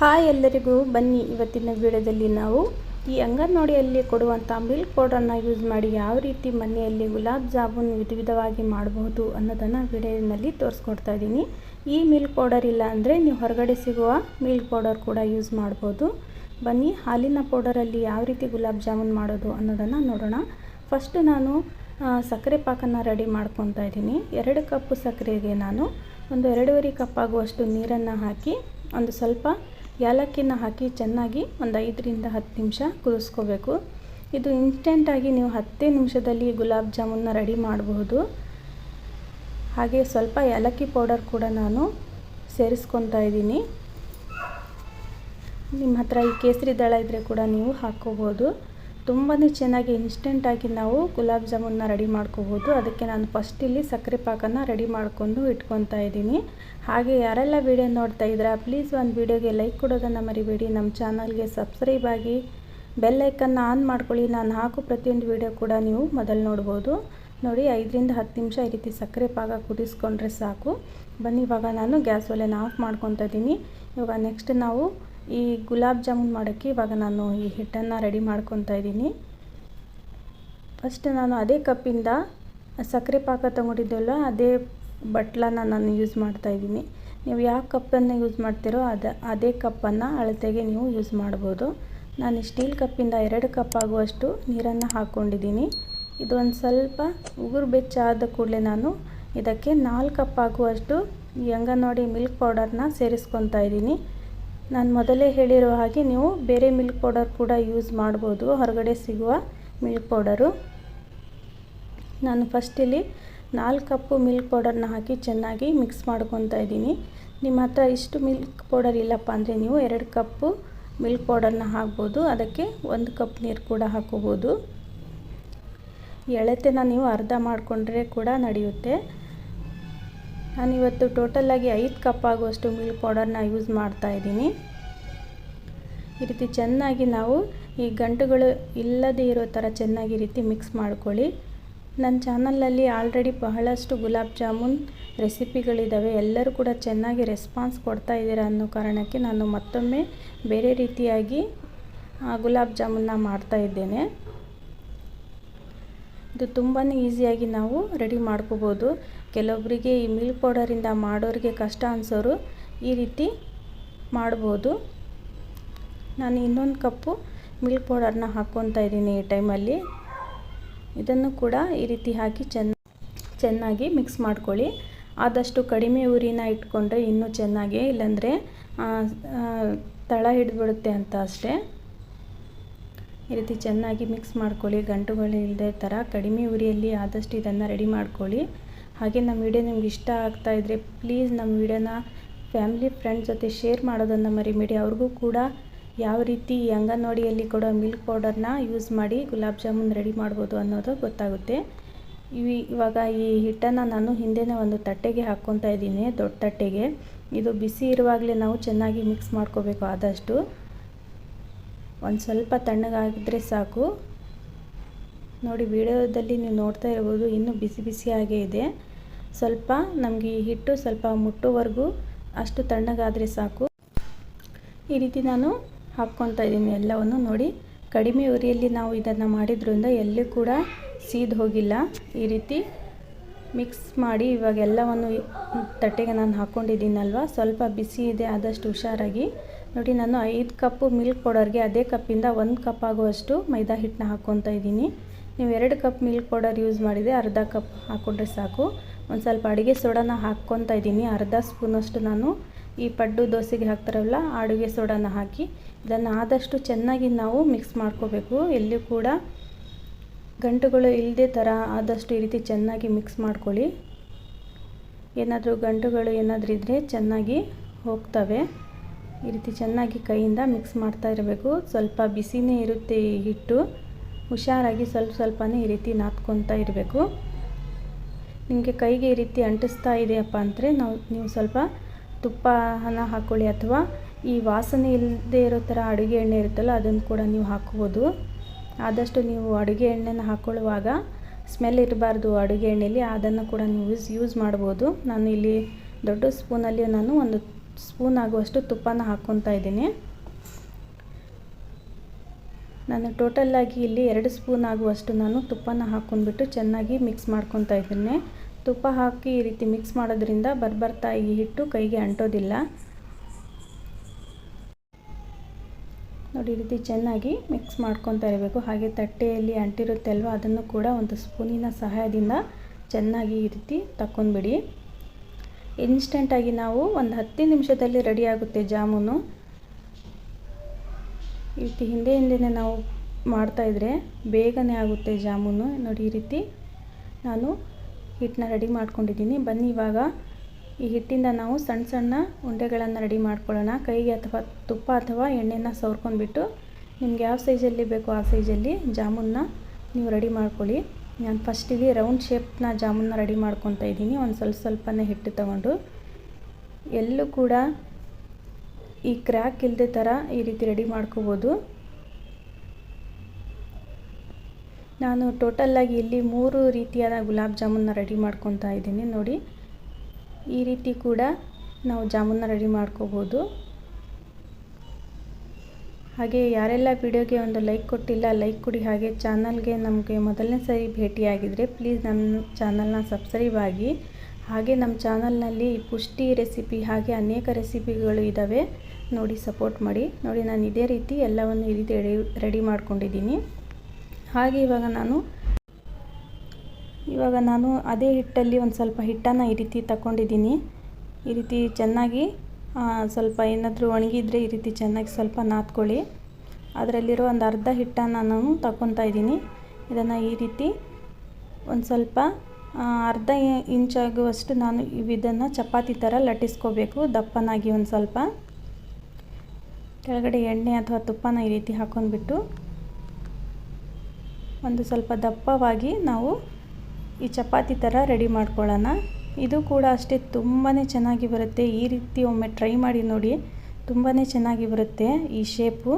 Hi ಎಲ್ಲರಿಗೂ, ಬನ್ನಿ ಇವತ್ತಿನ ವಿಡಿಯೋದಲ್ಲಿ ನಾವು ಈ ಅಂಗನವಾಡಿಯಲ್ಲಿ ಕೊಡುವಂಥ ಮಿಲ್ಕ್ ಪೌಡ್ರನ್ನು ಯೂಸ್ ಮಾಡಿ ಯಾವ ರೀತಿ ಮನೆಯಲ್ಲಿ ಗುಲಾಬ್ ಜಾಮೂನ್ ವಿಧ ವಿಧವಾಗಿ ಮಾಡಬಹುದು ಅನ್ನೋದನ್ನು ವಿಡಿಯೋನಲ್ಲಿ ತೋರಿಸ್ಕೊಡ್ತಾ ಇದ್ದೀನಿ. ಈ ಮಿಲ್ಕ್ ಪೌಡರ್ ಇಲ್ಲ ಅಂದರೆ ನೀವು ಹೊರಗಡೆ ಸಿಗುವ ಮಿಲ್ಕ್ ಪೌಡರ್ ಕೂಡ ಯೂಸ್ ಮಾಡ್ಬೋದು. ಬನ್ನಿ ಹಾಲಿನ ಪೌಡರಲ್ಲಿ ಯಾವ ರೀತಿ ಗುಲಾಬ್ ಜಾಮೂನ್ ಮಾಡೋದು ಅನ್ನೋದನ್ನು ನೋಡೋಣ. ಫಸ್ಟು ನಾನು ಸಕ್ಕರೆ ಪಾಕನ್ನು ರೆಡಿ ಮಾಡ್ಕೊತಾ ಇದ್ದೀನಿ. ಎರಡು ಕಪ್ಪು ಸಕ್ಕರೆಗೆ ನಾನು ಒಂದು ಎರಡೂವರೆ ಕಪ್ ಆಗುವಷ್ಟು ನೀರನ್ನು ಹಾಕಿ ಒಂದು ಸ್ವಲ್ಪ ಏಲಕ್ಕಿನ ಹಾಕಿ ಚೆನ್ನಾಗಿ ಒಂದು ಐದರಿಂದ ಹತ್ತು ನಿಮಿಷ ಕುದಿಸ್ಕೋಬೇಕು. ಇದು ಇನ್ಸ್ಟೆಂಟಾಗಿ ನೀವು ಹತ್ತೇ ನಿಮಿಷದಲ್ಲಿ ಗುಲಾಬ್ ಜಾಮೂನ್ನ ರೆಡಿ ಮಾಡಬಹುದು ಹಾಗೆ ಸ್ವಲ್ಪ ಏಲಕ್ಕಿ ಪೌಡರ್ ಕೂಡ ನಾನು ಸೇರಿಸ್ಕೊತಾ ಇದ್ದೀನಿ. ನಿಮ್ಮ ಹತ್ರ ಈ ಕೇಸರಿ ದಳ ಇದ್ದರೆ ಕೂಡ ನೀವು ಹಾಕ್ಕೋಬೋದು. ತುಂಬಾ ಚೆನ್ನಾಗಿ ಇನ್ಸ್ಟೆಂಟಾಗಿ ನಾವು ಗುಲಾಬ್ ಜಾಮೂನ್ನ ರೆಡಿ ಮಾಡ್ಕೋಬೋದು. ಅದಕ್ಕೆ ನಾನು ಫಸ್ಟ್ ಇಲ್ಲಿ ಸಕ್ಕರೆ ಪಾಕನ ರೆಡಿ ಮಾಡಿಕೊಂಡು ಇಟ್ಕೊತಾ ಇದ್ದೀನಿ. ಹಾಗೆ ಯಾರೆಲ್ಲ ವಿಡಿಯೋ ನೋಡ್ತಾ ಇದ್ದೀರಾ ಪ್ಲೀಸ್ ಒಂದು ವಿಡಿಯೋಗೆ ಲೈಕ್ ಕೊಡೋದನ್ನು ಮರಿಬೇಡಿ. ನಮ್ಮ ಚಾನಲ್ಗೆ ಸಬ್ಸ್ಕ್ರೈಬ್ ಆಗಿ ಬೆಲ್ಲೈಕನ್ನು ಆನ್ ಮಾಡ್ಕೊಳ್ಳಿ. ನಾನು ಹಾಕೋ ಪ್ರತಿಯೊಂದು ವಿಡಿಯೋ ಕೂಡ ನೀವು ಮೊದಲು ನೋಡ್ಬೋದು. ನೋಡಿ, ಐದರಿಂದ ಹತ್ತು ನಿಮಿಷ ಈ ರೀತಿ ಸಕ್ಕರೆ ಪಾಕ ಕುದಿಸ್ಕೊಂಡ್ರೆ ಸಾಕು. ಬನ್ನಿ, ಇವಾಗ ನಾನು ಗ್ಯಾಸ್ ಒಲೆನ ಆಫ್ ಮಾಡ್ಕೊತಾ ಇದ್ದೀನಿ. ಇವಾಗ ನೆಕ್ಸ್ಟ್ ನಾವು ಈ ಗುಲಾಬ್ ಜಾಮೂನ್ ಮಾಡೋಕ್ಕೆ ಇವಾಗ ನಾನು ಈ ಹಿಟ್ಟನ್ನು ರೆಡಿ ಮಾಡ್ಕೊತಾ ಇದ್ದೀನಿ. ಫಸ್ಟ್ ನಾನು ಅದೇ ಕಪ್ಪಿಂದ ಸಕ್ಕರೆ ಪಾಕ ತೊಗೊಂಡಿದ್ದೆಲ್ಲ ಅದೇ ಬಟ್ಲನ್ನ ನಾನು ಯೂಸ್ ಮಾಡ್ತಾ ಇದ್ದೀನಿ. ನೀವು ಯಾವ ಕಪ್ಪನ್ನು ಯೂಸ್ ಮಾಡ್ತೀರೋ ಅದು, ಅದೇ ಕಪ್ಪನ್ನು ಅಳತೆಗೆ ನೀವು ಯೂಸ್ ಮಾಡ್ಬೋದು. ನಾನು ಸ್ಟೀಲ್ ಕಪ್ಪಿಂದ ಎರಡು ಕಪ್ ಆಗುವಷ್ಟು ನೀರನ್ನು ಹಾಕ್ಕೊಂಡಿದ್ದೀನಿ. ಇದು ಒಂದು ಸ್ವಲ್ಪ ಉಗುರು ಬೆಚ್ಚಾದ ಕೂಡಲೇ ನಾನು ಇದಕ್ಕೆ ನಾಲ್ಕು ಕಪ್ ಆಗುವಷ್ಟು ಈ ಅಂಗನವಾಡಿ ಮಿಲ್ಕ್ ಪೌಡರ್ನ ಸೇರಿಸ್ಕೊತಾ ಇದ್ದೀನಿ. ನಾನು ಮೊದಲೇ ಹೇಳಿರೋ ಹಾಗೆ ನೀವು ಬೇರೆ ಮಿಲ್ಕ್ ಪೌಡರ್ ಕೂಡ ಯೂಸ್ ಮಾಡ್ಬೋದು. ಹೊರಗಡೆ ಸಿಗುವ ಮಿಲ್ಕ್ ಪೌಡರು ನಾನು ಫಸ್ಟ್ ಇಲ್ಲಿ ನಾಲ್ಕು ಕಪ್ಪು ಮಿಲ್ಕ್ ಪೌಡರ್ನ ಹಾಕಿ ಚೆನ್ನಾಗಿ ಮಿಕ್ಸ್ ಮಾಡ್ಕೊತಾ ಇದ್ದೀನಿ. ನಿಮ್ಮ ಹತ್ರ ಇಷ್ಟು ಮಿಲ್ಕ್ ಪೌಡರ್ ಇಲ್ಲಪ್ಪ ಅಂದರೆ ನೀವು ಎರಡು ಕಪ್ಪು ಮಿಲ್ಕ್ ಪೌಡರ್ನ ಹಾಕ್ಬೋದು. ಅದಕ್ಕೆ ಒಂದು ಕಪ್ ನೀರು ಕೂಡ ಹಾಕೋಬೋದು. ಎಳೆತನ ನೀವು ಅರ್ಧ ಮಾಡಿಕೊಂಡ್ರೆ ಕೂಡ ನಡೆಯುತ್ತೆ. ನಾನಿವತ್ತು ಟೋಟಲಾಗಿ ಐದು ಕಪ್ ಆಗುವಷ್ಟು ಮಿಲ್ಕ್ ಪೌಡರ್ನ ಯೂಸ್ ಮಾಡ್ತಾ ಇದ್ದೀನಿ. ಈ ರೀತಿ ಚೆನ್ನಾಗಿ ನಾವು ಈ ಗಂಟುಗಳು ಇಲ್ಲದೇ ಇರೋ ಥರ ಚೆನ್ನಾಗಿ ರೀತಿ ಮಿಕ್ಸ್ ಮಾಡ್ಕೊಳ್ಳಿ. ನನ್ನ ಚಾನಲಲ್ಲಿ ಆಲ್ರೆಡಿ ಬಹಳಷ್ಟು ಗುಲಾಬ್ ಜಾಮೂನ್ ರೆಸಿಪಿಗಳಿದ್ದಾವೆ ಎಲ್ಲರೂ ಕೂಡ ಚೆನ್ನಾಗಿ ರೆಸ್ಪಾನ್ಸ್ ಕೊಡ್ತಾ ಇದ್ದೀರಾ ಅನ್ನೋ ಕಾರಣಕ್ಕೆ ನಾನು ಮತ್ತೊಮ್ಮೆ ಬೇರೆ ರೀತಿಯಾಗಿ ಗುಲಾಬ್ ಜಾಮೂನ್ನ ಮಾಡ್ತಾ ಇದ್ದೇನೆ. ಇದು ತುಂಬಾ ಈಸಿಯಾಗಿ ನಾವು ರೆಡಿ ಮಾಡ್ಕೋಬೋದು. ಕೆಲವೊಬ್ಬರಿಗೆ ಈ ಮಿಲ್ಕ್ ಪೌಡರಿಂದ ಮಾಡೋರಿಗೆ ಕಷ್ಟ ಅನಿಸೋರು ಈ ರೀತಿ ಮಾಡ್ಬೋದು. ನಾನು ಇನ್ನೊಂದು ಕಪ್ಪು ಮಿಲ್ಕ್ ಪೌಡರ್ನ ಹಾಕ್ಕೊತಾ ಇದ್ದೀನಿ ಈ ಟೈಮಲ್ಲಿ ಇದನ್ನು ಕೂಡ ಈ ರೀತಿ ಹಾಕಿ ಚೆನ್ನ, ಚೆನ್ನಾಗಿ ಮಿಕ್ಸ್ ಮಾಡ್ಕೊಳ್ಳಿ. ಆದಷ್ಟು ಕಡಿಮೆ ಉರಿನ ಇಟ್ಕೊಂಡ್ರೆ ಇನ್ನೂ ಚೆನ್ನಾಗಿ, ಇಲ್ಲಾಂದರೆ ತಳ ಹಿಡಿದ್ಬಿಡುತ್ತೆ ಅಂತ ಅಷ್ಟೇ. ಈ ರೀತಿ ಚೆನ್ನಾಗಿ ಮಿಕ್ಸ್ ಮಾಡ್ಕೊಳ್ಳಿ. ಗಂಟುಗಳು ಇಲ್ಲದೆ ಥರ ಕಡಿಮೆ ಉರಿಯಲ್ಲಿ ಆದಷ್ಟು ಇದನ್ನು ರೆಡಿ ಮಾಡ್ಕೊಳ್ಳಿ. ಹಾಗೆ ನಮ್ಮ ವಿಡಿಯೋ ನಿಮ್ಗೆ ಇಷ್ಟ ಆಗ್ತಾ ಇದ್ದರೆ ಪ್ಲೀಸ್ ನಮ್ಮ ವಿಡಿಯೋನ ಫ್ಯಾಮಿಲಿ ಫ್ರೆಂಡ್ಸ್ ಜೊತೆ ಶೇರ್ ಮಾಡೋದನ್ನು ಮರಿಬೇಡಿ. ಅವ್ರಿಗೂ ಕೂಡ ಯಾವ ರೀತಿ ಅಂಗನವಾಡಿಯಲ್ಲಿ ಕೊಡೋ ಮಿಲ್ಕ್ ಪೌಡರ್ನ ಯೂಸ್ ಮಾಡಿ ಗುಲಾಬ್ ಜಾಮೂನ್ ರೆಡಿ ಮಾಡ್ಬೋದು ಅನ್ನೋದು ಗೊತ್ತಾಗುತ್ತೆ. ಇವಿ ಇವಾಗ ಈ ಹಿಟ್ಟನ್ನು ನಾನು ಹಿಂದೆನೇ ಒಂದು ತಟ್ಟೆಗೆ ಹಾಕ್ಕೊತಾ ಇದ್ದೀನಿ, ದೊಡ್ಡ ತಟ್ಟೆಗೆ. ಇದು ಬಿಸಿ ಇರುವಾಗಲೇ ನಾವು ಚೆನ್ನಾಗಿ ಮಿಕ್ಸ್ ಮಾಡ್ಕೋಬೇಕು ಆದಷ್ಟು. ಒಂದು ಸ್ವಲ್ಪ ತಣ್ಣಗಾಗಿದ್ರೆ ಸಾಕು. ನೋಡಿ, ವಿಡಿಯೋದಲ್ಲಿ ನೀವು ನೋಡ್ತಾ ಇರ್ಬೋದು, ಇನ್ನೂ ಬಿಸಿ ಬಿಸಿಯಾಗೇ ಇದೆ. ಸ್ವಲ್ಪ ನಮಗೆ ಈ ಹಿಟ್ಟು ಸ್ವಲ್ಪ ಮುಟ್ಟುವರೆಗೂ ಅಷ್ಟು ತಣ್ಣಗಾದರೆ ಸಾಕು. ಈ ರೀತಿ ನಾನು ಹಾಕ್ಕೊತಾ ಇದ್ದೀನಿ ಎಲ್ಲವನ್ನು ನೋಡಿ. ಕಡಿಮೆ ಉರಿಯಲ್ಲಿ ನಾವು ಇದನ್ನು ಮಾಡಿದ್ರಿಂದ ಎಲ್ಲೂ ಕೂಡ ಸೀದ್ ಹೋಗಿಲ್ಲ. ಈ ರೀತಿ ಮಿಕ್ಸ್ ಮಾಡಿ ಇವಾಗ ಎಲ್ಲವನ್ನು ತಟ್ಟೆಗೆ ನಾನು ಹಾಕ್ಕೊಂಡಿದ್ದೀನಲ್ವ ಸ್ವಲ್ಪ ಬಿಸಿ ಇದೆ, ಆದಷ್ಟು ಹುಷಾರಾಗಿ. ನೋಡಿ, ನಾನು ಐದು ಕಪ್ಪು ಮಿಲ್ಕ್ ಪೌಡರ್ಗೆ ಅದೇ ಕಪ್ಪಿಂದ ಒಂದು ಕಪ್ ಆಗುವಷ್ಟು ಮೈದಾ ಹಿಟ್ಟನ್ನ ಹಾಕ್ಕೊತಾ ಇದ್ದೀನಿ. ನೀವು ಎರಡು ಕಪ್ ಮಿಲ್ಕ್ ಪೌಡರ್ ಯೂಸ್ ಮಾಡಿದರೆ ಅರ್ಧ ಕಪ್ ಹಾಕ್ಕೊಂಡ್ರೆ ಸಾಕು. ಒಂದು ಸ್ವಲ್ಪ ಅಡುಗೆ ಸೋಡಾನ ಹಾಕ್ಕೊತಾ ಇದ್ದೀನಿ. ಅರ್ಧ ಸ್ಪೂನಷ್ಟು ನಾನು ಈ ಪಡ್ಡು ದೋಸೆಗೆ ಹಾಕ್ತಾರಲ್ಲ, ಅಡುಗೆ ಸೋಡಾನ ಹಾಕಿ. ಇದನ್ನು ಆದಷ್ಟು ಚೆನ್ನಾಗಿ ನಾವು ಮಿಕ್ಸ್ ಮಾಡ್ಕೋಬೇಕು. ಎಲ್ಲಿ ಕೂಡ ಗಂಟುಗಳು ಇಲ್ಲದೆ ಥರ ಆದಷ್ಟು ಈ ರೀತಿ ಚೆನ್ನಾಗಿ ಮಿಕ್ಸ್ ಮಾಡ್ಕೊಳ್ಳಿ. ಏನಾದರೂ ಗಂಟುಗಳು ಏನಾದರೂ ಇದ್ದರೆ ಚೆನ್ನಾಗಿ ಹೋಗ್ತವೆ. ಈ ರೀತಿ ಚೆನ್ನಾಗಿ ಕೈಯಿಂದ ಮಿಕ್ಸ್ ಮಾಡ್ತಾ ಇರಬೇಕು. ಸ್ವಲ್ಪ ಬಿಸಿನೇ ಇರುತ್ತೆ ಹಿಟ್ಟು. ಹುಷಾರಾಗಿ ಸ್ವಲ್ಪ ಸ್ವಲ್ಪನೇ ಈ ರೀತಿ ನಾದ್ಕೊತಾ ಇರಬೇಕು. ನಿಮಗೆ ಕೈಗೆ ಈ ರೀತಿ ಅಂಟಿಸ್ತಾ ಇದೆಯಪ್ಪ ಅಂದರೆ ನಾವು, ನೀವು ಸ್ವಲ್ಪ ತುಪ್ಪನ ಹಾಕ್ಕೊಳ್ಳಿ ಅಥವಾ ಈ ವಾಸನೆ ಇಲ್ಲದೆ ಇರೋ ಥರ ಅಡುಗೆ ಎಣ್ಣೆ ಇರುತ್ತಲ್ಲ, ಅದನ್ನು ಕೂಡ ನೀವು ಹಾಕ್ಬೋದು. ಆದಷ್ಟು ನೀವು ಅಡುಗೆ ಎಣ್ಣೆನ ಹಾಕ್ಕೊಳ್ಳುವಾಗ ಸ್ಮೆಲ್ ಇರಬಾರ್ದು ಅಡುಗೆ ಎಣ್ಣೆಯಲ್ಲಿ ಅದನ್ನು ಕೂಡ ನೀವು ಯೂಸ್ ಯೂಸ್ ಮಾಡ್ಬೋದು. ನಾನು ಇಲ್ಲಿ ದೊಡ್ಡ ಸ್ಪೂನಲ್ಲಿ ನಾನು ಒಂದು ಸ್ಪೂನ್ ಆಗುವಷ್ಟು ತುಪ್ಪನ ಹಾಕ್ಕೊತಾ ಇದ್ದೀನಿ. ನಾನು ಟೋಟಲ್ಲಾಗಿ ಇಲ್ಲಿ ಎರಡು ಸ್ಪೂನ್ ಆಗುವಷ್ಟು ನಾನು ತುಪ್ಪನ ಹಾಕ್ಕೊಂಡ್ಬಿಟ್ಟು ಚೆನ್ನಾಗಿ ಮಿಕ್ಸ್ ಮಾಡ್ಕೊತಾ ಇದ್ದೀನಿ. ತುಪ್ಪ ಹಾಕಿ ಈ ರೀತಿ ಮಿಕ್ಸ್ ಮಾಡೋದ್ರಿಂದ ಬರ್ಬರ್ತಾ ಈ ಹಿಟ್ಟು ಕೈಗೆ ಅಂಟೋದಿಲ್ಲ. ನೋಡಿ, ಈ ರೀತಿ ಚೆನ್ನಾಗಿ ಮಿಕ್ಸ್ ಮಾಡ್ಕೊತಾ ಇರಬೇಕು. ಹಾಗೆ ತಟ್ಟೆಯಲ್ಲಿ ಅಂಟಿರುತ್ತೆ ಅಲ್ವ ಅದನ್ನು ಕೂಡ ಒಂದು ಸ್ಪೂನಿನ ಸಹಾಯದಿಂದ ಚೆನ್ನಾಗಿ ಈ ರೀತಿ ತಕ್ಕೊಂಡ್ಬಿಡಿ. ಇನ್ಸ್ಟೆಂಟಾಗಿ ನಾವು ಒಂದು ಹತ್ತು ನಿಮಿಷದಲ್ಲಿ ರೆಡಿಯಾಗುತ್ತೆ ಜಾಮೂನು. ಈ ರೀತಿ ಹಿಂದೆ ಹಿಂದೆನೇ ನಾವು ಮಾಡ್ತಾಯಿದ್ರೆ ಬೇಗನೆ ಆಗುತ್ತೆ ಜಾಮೂನು. ನೋಡಿ ಈ ರೀತಿ ನಾನು ಹಿಟ್ಟನ್ನ ರೆಡಿ ಮಾಡ್ಕೊಂಡಿದ್ದೀನಿ. ಬನ್ನಿ ಇವಾಗ ಈ ಹಿಟ್ಟಿಂದ ನಾವು ಸಣ್ಣ ಸಣ್ಣ ಉಂಡೆಗಳನ್ನು ರೆಡಿ ಮಾಡ್ಕೊಳ್ಳೋಣ. ಕೈಗೆ ಅಥವಾ ತುಪ್ಪ ಅಥವಾ ಎಣ್ಣೆನ ಸವರ್ಕೊಂಡ್ಬಿಟ್ಟು ನಿಮ್ಗೆ ಯಾವ ಸೈಜಲ್ಲಿ ಬೇಕೋ ಆ ಸೈಜಲ್ಲಿ ಜಾಮೂನ್ನ ನೀವು ರೆಡಿ ಮಾಡ್ಕೊಳ್ಳಿ. ನಾನು ಫಸ್ಟಿಗೆ ರೌಂಡ್ ಶೇಪ್ನ ಜಾಮೂನ್ನ ರೆಡಿ ಮಾಡ್ಕೊತಾ ಇದ್ದೀನಿ. ಒಂದು ಸ್ವಲ್ಪ ಸ್ವಲ್ಪನೇ ಹಿಟ್ಟು ತಗೊಂಡು. ಎಲ್ಲೂ ಕೂಡ ಈ ಕ್ರ್ಯಾಕ್ ಇಲ್ಲದೆ ಥರ ಈ ರೀತಿ ರೆಡಿ ಮಾಡ್ಕೋಬೋದು. ನಾನು ಟೋಟಲ್ಲಾಗಿ ಇಲ್ಲಿ ಮೂರು ರೀತಿಯಾದ ಗುಲಾಬ್ ಜಾಮೂನ್ನ ರೆಡಿ ಮಾಡ್ಕೊತಾ ಇದ್ದೀನಿ. ನೋಡಿ, ಈ ರೀತಿ ಕೂಡ ನಾವು ಜಾಮೂನ್ನ ರೆಡಿ ಮಾಡ್ಕೋಬೋದು. ಹಾಗೆ ಯಾರೆಲ್ಲ ವಿಡಿಯೋಗೆ ಒಂದು ಲೈಕ್ ಕೊಟ್ಟಿಲ್ಲ, ಲೈಕ್ ಕೊಡಿ. ಹಾಗೆ ಚಾನಲ್ಗೆ ನಮಗೆ ಮೊದಲನೇ ಸರಿ ಭೇಟಿಯಾಗಿದ್ದರೆ ಪ್ಲೀಸ್ ನಮ್ಮ ಚಾನಲ್ನ ಸಬ್ಸ್ಕ್ರೈಬ್ ಆಗಿ. ಹಾಗೆ ನಮ್ಮ ಚಾನಲ್ನಲ್ಲಿ ಪುಷ್ಟಿ ರೆಸಿಪಿ ಹಾಗೆ ಅನೇಕ ರೆಸಿಪಿಗಳು ಇದ್ದಾವೆ ನೋಡಿ ಸಪೋರ್ಟ್ ಮಾಡಿ. ನೋಡಿ ನಾನು ಇದೇ ರೀತಿ ಎಲ್ಲವನ್ನು ಈ ರೀತಿ ರೆಡಿ ರೆಡಿ ಮಾಡ್ಕೊಂಡಿದ್ದೀನಿ. ಹಾಗೆ ಇವಾಗ ನಾನು ಇವಾಗ ನಾನು ಅದೇ ಹಿಟ್ಟಲ್ಲಿ ಒಂದು ಸ್ವಲ್ಪ ಹಿಟ್ಟನ್ನು ಈ ರೀತಿ ತಗೊಂಡಿದ್ದೀನಿ ಈ ರೀತಿ ಚೆನ್ನಾಗಿ ಸ್ವಲ್ಪ ಏನಾದರೂ ಒಣಗಿದ್ರೆ ಈ ರೀತಿ ಚೆನ್ನಾಗಿ ಸ್ವಲ್ಪ ನಾದ್ಕೊಳ್ಳಿ. ಅದರಲ್ಲಿರೋ ಒಂದು ಅರ್ಧ ಹಿಟ್ಟನ್ನು ನಾನು ತಗೊತಾ ಇದ್ದೀನಿ. ಇದನ್ನು ಈ ರೀತಿ ಒಂದು ಸ್ವಲ್ಪ ಅರ್ಧ ಇಂಚಾಗುವಷ್ಟು ನಾನು ಇದನ್ನು ಚಪಾತಿ ಥರ ಲಟ್ಟಿಸ್ಕೋಬೇಕು, ದಪ್ಪನಾಗಿ ಒಂದು ಸ್ವಲ್ಪ. ಕೆಳಗಡೆ ಎಣ್ಣೆ ಅಥವಾ ತುಪ್ಪನ ಈ ರೀತಿ ಹಾಕೊಂಡ್ಬಿಟ್ಟು ಒಂದು ಸ್ವಲ್ಪ ದಪ್ಪವಾಗಿ ನಾವು ಈ ಚಪಾತಿ ಥರ ರೆಡಿ ಮಾಡ್ಕೊಳ್ಳೋಣ. ಇದು ಕೂಡ ಅಷ್ಟೇ ತುಂಬಾ ಚೆನ್ನಾಗಿ ಬರುತ್ತೆ. ಈ ರೀತಿ ಒಮ್ಮೆ ಟ್ರೈ ಮಾಡಿ ನೋಡಿ. ತುಂಬಾ ಚೆನ್ನಾಗಿ ಬರುತ್ತೆ ಈ ಶೇಪು.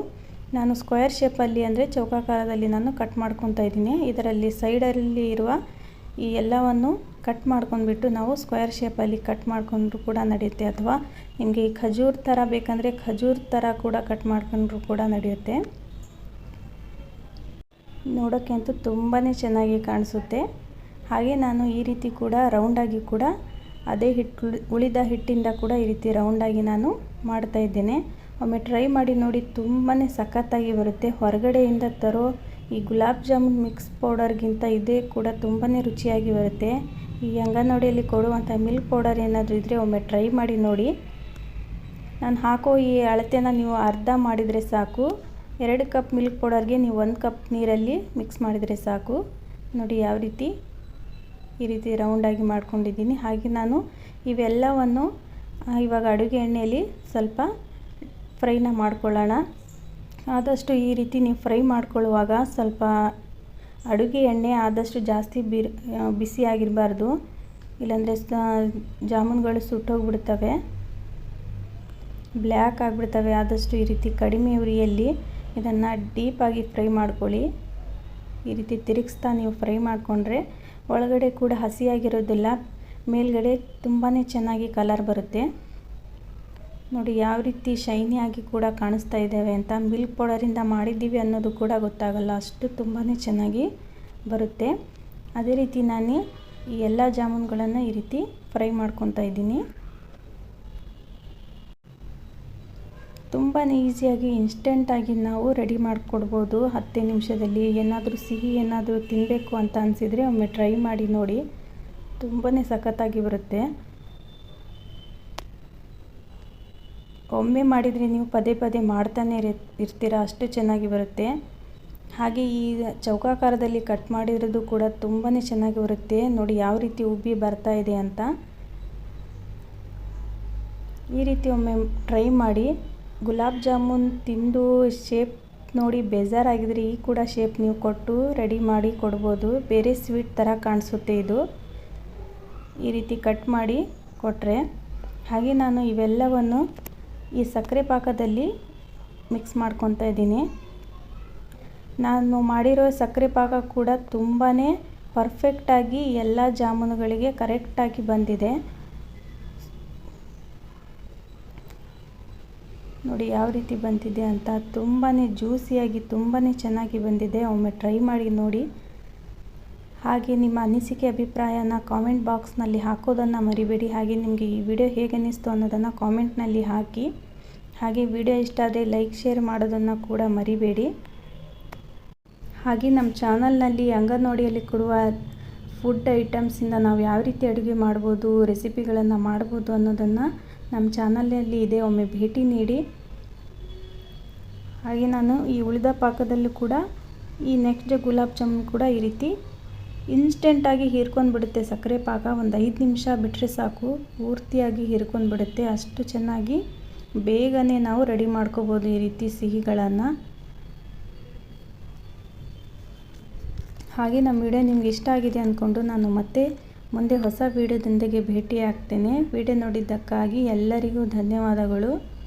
ನಾನು ಸ್ಕ್ವೇರ್ ಶೇಪಲ್ಲಿ ಅಂದರೆ ಚೌಕಾಕಾರದಲ್ಲಿ ನಾನು ಕಟ್ ಮಾಡ್ಕೊತಾ ಇದ್ದೀನಿ. ಇದರಲ್ಲಿ ಸೈಡಲ್ಲಿ ಇರುವ ಈ ಎಲ್ಲವನ್ನು ಕಟ್ ಮಾಡ್ಕೊಂಡ್ಬಿಟ್ಟು ನಾವು ಸ್ಕ್ವೇರ್ ಶೇಪಲ್ಲಿ ಕಟ್ ಮಾಡಿಕೊಂಡ್ರು ಕೂಡ ನಡೆಯುತ್ತೆ. ಅಥವಾ ನಿಮಗೆ ಈ ಖಜೂರ್ ಥರ ಬೇಕಂದರೆ ಖಜೂರ್ ಥರ ಕೂಡ ಕಟ್ ಮಾಡ್ಕೊಂಡ್ರು ಕೂಡ ನಡೆಯುತ್ತೆ. ನೋಡೋಕ್ಕೆ ಅಂತೂ ತುಂಬಾ ಚೆನ್ನಾಗಿ ಕಾಣಿಸುತ್ತೆ. ಹಾಗೆ ನಾನು ಈ ರೀತಿ ಕೂಡ ರೌಂಡಾಗಿ ಕೂಡ ಅದೇ ಹಿಟ್ಟು ಉಳಿದ ಹಿಟ್ಟಿಂದ ಕೂಡ ಈ ರೀತಿ ರೌಂಡಾಗಿ ನಾನು ಮಾಡ್ತಾ ಇದ್ದೇನೆ. ಒಮ್ಮೆ ಟ್ರೈ ಮಾಡಿ ನೋಡಿ ತುಂಬಾ ಸಖತ್ತಾಗಿ ಬರುತ್ತೆ. ಹೊರಗಡೆಯಿಂದ ತರೋ ಈ ಗುಲಾಬ್ ಜಾಮೂನ್ ಮಿಕ್ಸ್ ಪೌಡರ್ಗಿಂತ ಇದೇ ಕೂಡ ತುಂಬಾ ರುಚಿಯಾಗಿ ಬರುತ್ತೆ. ಈ ಅಂಗನವಾಡಿಯಲ್ಲಿ ಕೊಡುವಂಥ ಮಿಲ್ಕ್ ಪೌಡರ್ ಏನಾದರೂ ಇದ್ದರೆ ಒಮ್ಮೆ ಟ್ರೈ ಮಾಡಿ ನೋಡಿ. ನಾನು ಹಾಕೋ ಈ ಅಳತೆನ ನೀವು ಅರ್ಧ ಮಾಡಿದರೆ ಸಾಕು. ಎರಡು ಕಪ್ ಮಿಲ್ಕ್ ಪೌಡರ್ಗೆ ನೀವು ಒಂದು ಕಪ್ ನೀರಲ್ಲಿ ಮಿಕ್ಸ್ ಮಾಡಿದರೆ ಸಾಕು. ನೋಡಿ ಯಾವ ರೀತಿ ಈ ರೀತಿ ರೌಂಡಾಗಿ ಮಾಡ್ಕೊಂಡಿದ್ದೀನಿ. ಹಾಗೆ ನಾನು ಇವೆಲ್ಲವನ್ನು ಇವಾಗ ಅಡುಗೆ ಎಣ್ಣೆಯಲ್ಲಿ ಸ್ವಲ್ಪ ಫ್ರೈನ ಮಾಡ್ಕೊಳ್ಳೋಣ. ಆದಷ್ಟು ಈ ರೀತಿ ನೀವು ಫ್ರೈ ಮಾಡ್ಕೊಳ್ಳುವಾಗ ಸ್ವಲ್ಪ ಅಡುಗೆ ಎಣ್ಣೆ ಆದಷ್ಟು ಜಾಸ್ತಿ ಬಿರ್ ಬಿಸಿಯಾಗಿರಬಾರ್ದು ಇಲ್ಲಾಂದರೆ ಜಾಮೂನ್ಗಳು ಸುಟ್ಟೋಗ್ಬಿಡ್ತವೆ. ಬ್ಲ್ಯಾಕ್ ಆಗಿಬಿಡ್ತವೆ. ಆದಷ್ಟು ಈ ರೀತಿ ಕಡಿಮೆ ಉರಿಯಲ್ಲಿ ಇದನ್ನು ಡೀಪಾಗಿ ಫ್ರೈ ಮಾಡ್ಕೊಳ್ಳಿ. ಈ ರೀತಿ ತಿರುಗಿಸ್ತಾ ನೀವು ಫ್ರೈ ಮಾಡಿಕೊಂಡ್ರೆ ಒಳಗಡೆ ಕೂಡ ಹಸಿಯಾಗಿರೋದಿಲ್ಲ. ಮೇಲ್ಗಡೆ ತುಂಬಾ ಚೆನ್ನಾಗಿ ಕಲರ್ ಬರುತ್ತೆ. ನೋಡಿ ಯಾವ ರೀತಿ ಶೈನಿಯಾಗಿ ಕೂಡ ಕಾಣಿಸ್ತಾ ಇದ್ದಾವೆ ಅಂತ ಮಿಲ್ಕ್ ಪೌಡರಿಂದ ಮಾಡಿದ್ದೀವಿ ಅನ್ನೋದು ಕೂಡ ಗೊತ್ತಾಗಲ್ಲ. ಅಷ್ಟು ತುಂಬಾ ಚೆನ್ನಾಗಿ ಬರುತ್ತೆ. ಅದೇ ರೀತಿ ನಾನು ಈ ಎಲ್ಲ ಜಾಮೂನುಗಳನ್ನು ಈ ರೀತಿ ಫ್ರೈ ಮಾಡ್ಕೊತಾ ಇದ್ದೀನಿ. ತುಂಬಾ ಈಸಿಯಾಗಿ, ಇನ್ಸ್ಟೆಂಟಾಗಿ ನಾವು ರೆಡಿ ಮಾಡಿಕೊಡ್ಬೋದು. ಹತ್ತೇ ನಿಮಿಷದಲ್ಲಿ ಏನಾದರೂ ಸಿಹಿ ಏನಾದರೂ ತಿನ್ನಬೇಕು ಅಂತ ಅನಿಸಿದರೆ ಒಮ್ಮೆ ಟ್ರೈ ಮಾಡಿ ನೋಡಿ. ತುಂಬಾ ಸಖತ್ತಾಗಿ ಬರುತ್ತೆ. ಒಮ್ಮೆ ಮಾಡಿದರೆ ನೀವು ಪದೇ ಪದೇ ಮಾಡ್ತಾನೆ ಇರ್ತೀರ, ಅಷ್ಟು ಚೆನ್ನಾಗಿ ಬರುತ್ತೆ. ಹಾಗೆ ಈ ಚೌಕಾಕಾರದಲ್ಲಿ ಕಟ್ ಮಾಡಿರೋದು ಕೂಡ ತುಂಬಾ ಚೆನ್ನಾಗಿ ಬರುತ್ತೆ. ನೋಡಿ ಯಾವ ರೀತಿ ಉಬ್ಬಿ ಬರ್ತಾ ಇದೆ ಅಂತ. ಈ ರೀತಿ ಒಮ್ಮೆ ಟ್ರೈ ಮಾಡಿ. ಗುಲಾಬ್ ಜಾಮೂನ್ ತಿಂದು ಶೇಪ್ ನೋಡಿ ಬೇಜಾರಾಗಿದ್ರೆ, ಈ ಕೂಡ ಶೇಪ್ ನೀವು ಕೊಟ್ಟು ರೆಡಿ ಮಾಡಿ ಕೊಡ್ಬೋದು. ಬೇರೆ ಸ್ವೀಟ್ ಥರ ಕಾಣಿಸುತ್ತೆ ಇದು. ಈ ರೀತಿ ಕಟ್ ಮಾಡಿ ಕೊಟ್ಟರೆ ಹಾಗೆ ನಾನು ಇವೆಲ್ಲವನ್ನು ಈ ಸಕ್ಕರೆ ಪಾಕದಲ್ಲಿ ಮಿಕ್ಸ್ ಮಾಡ್ಕೊತಾ ಇದ್ದೀನಿ. ನಾನು ಮಾಡಿರೋ ಸಕ್ಕರೆ ಪಾಕ ಕೂಡ ತುಂಬಾ ಪರ್ಫೆಕ್ಟಾಗಿ ಎಲ್ಲ ಜಾಮೂನುಗಳಿಗೆ ಕರೆಕ್ಟಾಗಿ ಬಂದಿದೆ. ನೋಡಿ ಯಾವ ರೀತಿ ಬಂದಿದೆ ಅಂತ ತುಂಬಾ ಜ್ಯೂಸಿಯಾಗಿ ತುಂಬಾ ಚೆನ್ನಾಗಿ ಬಂದಿದೆ. ಒಮ್ಮೆ ಟ್ರೈ ಮಾಡಿ ನೋಡಿ. ಹಾಗೆ ನಿಮ್ಮ ಅನಿಸಿಕೆ, ಅಭಿಪ್ರಾಯನ ಕಾಮೆಂಟ್ ಬಾಕ್ಸ್ನಲ್ಲಿ ಹಾಕೋದನ್ನು ಮರಿಬೇಡಿ. ಹಾಗೆ ನಿಮಗೆ ಈ ವಿಡಿಯೋ ಹೇಗೆ ಅನ್ನಿಸ್ತು ಅನ್ನೋದನ್ನು ಕಾಮೆಂಟ್ನಲ್ಲಿ ಹಾಕಿ. ಹಾಗೆ ವಿಡಿಯೋ ಇಷ್ಟ ಆದರೆ ಲೈಕ್, ಶೇರ್ ಮಾಡೋದನ್ನು ಕೂಡ ಮರಿಬೇಡಿ. ಹಾಗೆ ನಮ್ಮ ಚಾನಲ್ನಲ್ಲಿ ಅಂಗನವಾಡಿಯಲ್ಲಿ ಕೊಡುವ ಫುಡ್ ಐಟಮ್ಸಿಂದ ನಾವು ಯಾವ ರೀತಿ ಅಡುಗೆ ಮಾಡ್ಬೋದು, ರೆಸಿಪಿಗಳನ್ನು ಮಾಡ್ಬೋದು ಅನ್ನೋದನ್ನು ನಮ್ಮ ಚಾನಲಲ್ಲಿ ಇದೆ, ಒಮ್ಮೆ ಭೇಟಿ ನೀಡಿ. ಹಾಗೆ ನಾನು ಈ ಉಳಿದ ಪಾಕದಲ್ಲೂ ಕೂಡ ಈ ನೆಕ್ಸ್ಟ್ ಡೇ ಗುಲಾಬ್ ಜಾಮೂನ್ ಕೂಡ ಈ ರೀತಿ ಇನ್ಸ್ಟೆಂಟಾಗಿ ಹೀರ್ಕೊಂಡು ಬಿಡುತ್ತೆ. ಸಕ್ಕರೆ ಪಾಕ ಒಂದು ಐದು ನಿಮಿಷ ಬಿಟ್ಟರೆ ಸಾಕು. ಪೂರ್ತಿಯಾಗಿ ಹೀರ್ಕೊಂಡು ಬಿಡುತ್ತೆ. ಅಷ್ಟು ಚೆನ್ನಾಗಿ ಬೇಗನೆ ನಾವು ರೆಡಿ ಮಾಡ್ಕೋಬೋದು ಈ ರೀತಿ ಸಿಹಿಗಳನ್ನು. ಹಾಗೆ ನಮ್ಮ ವಿಡಿಯೋ ನಿಮ್ಗೆ ಇಷ್ಟ ಆಗಿದೆ ಅಂದ್ಕೊಂಡು ನಾನು ಮತ್ತೆ ಮುಂದೆ ಹೊಸ ವಿಡಿಯೋದೊಂದಿಗೆ ಭೇಟಿಯಾಗ್ತೇನೆ. ವಿಡಿಯೋ ನೋಡಿದ್ದಕ್ಕಾಗಿ ಎಲ್ಲರಿಗೂ ಧನ್ಯವಾದಗಳು.